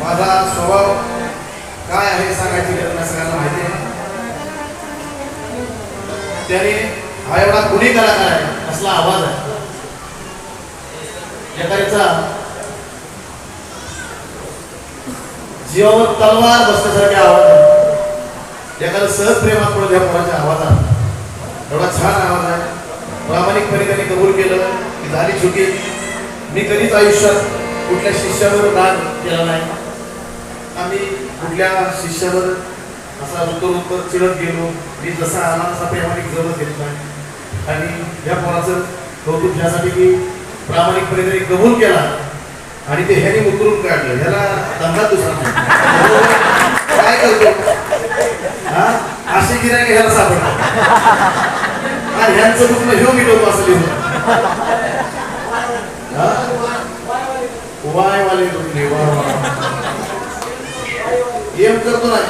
माझा स्वभाव काय आहे सांगायची घटना सगळ्यांना माहिती आहे. त्याने हा एवढा कुणी कलाकार आहे असला आवाज आहे. एखाद्याचा जीवावर तलवार बसण्यासारखे आवाज आहे. एखादा सहज प्रेमात पडत या कोणाच्या आवाजात. एवढा छान आवाज आहे. प्रामाणिकपणे त्यांनी कबूल केलं की झाली चुकी. मी कधीच आयुष्यात कुठल्या शिष्यावर दान केला नाही. आम्ही कुठल्या शिष्यावर असा उत्तर उत्तर चिडत गेलो मी जसा आला तसा प्रामाणिक जवळ घेत नाही. आणि या पोराचं कौतुक घ्यासाठी की प्रामाणिकपणे त्यांनी कबूल केला. आणि ते ह्याने उतरून काढलं. ह्याला धंदा दुसरा काय करतो? हा? असे गिरायक ह्याला सापडतात. ह्यांचं दुखणं ह्यो मिटवतो असं लिहून. हा? वाय वाले दुखणे वा प्रेम करतो नाही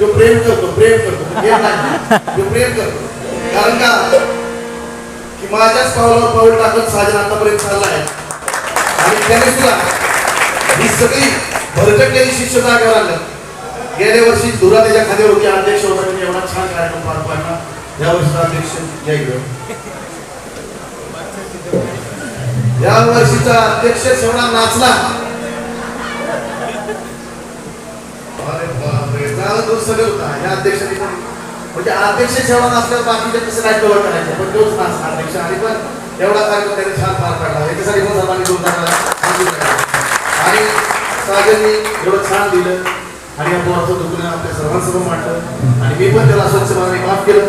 तो प्रेम करतो प्रेम करतो गेम नाही. तो प्रेम करतो. कारण का? की माझ्याच पावलावर पाऊल टाकत साजन आतापर्यंत चालला आहे. आणि त्याने सुद्धा ही सगळी भरकटलेली शिष्य जागेवर आलं गेल्या वर्षी धुरा त्याच्याखाली होती. अध्यक्ष होता त्यांनी एवढा छान कार्यक्रम पार पाडला. या वर्षीचा अध्यक्ष जाईल या वर्षीचा अध्यक्ष एवढा नाचला. बापरे जावं सगळे होता. या अध्यक्षांनी पण म्हणजे अध्यक्ष जेवढा नाचल्यावर बाकीचे कसं काय कव्हर करायचे. पण तोच नाच अध्यक्ष. आणि पण एवढा कार्यक्रम त्याने छान पार पाडला याच्यासाठी पण सर्वांनी दोन आणि सागरनी एवढं छान दिलं. आणि या पोराचं दुखणं आपल्या सर्वांसमोर मांडलं आणि मी पण त्याला स्वच्छ मनाने माफ केलं.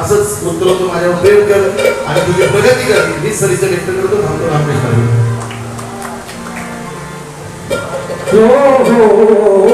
असंच उत्तर तो माझ्यावर प्रेम कर आणि तुझी प्रगती कर मी सरीचं व्यक्त करतो थांबतो रामकृष्ण हरी. हो हो. हो, हो.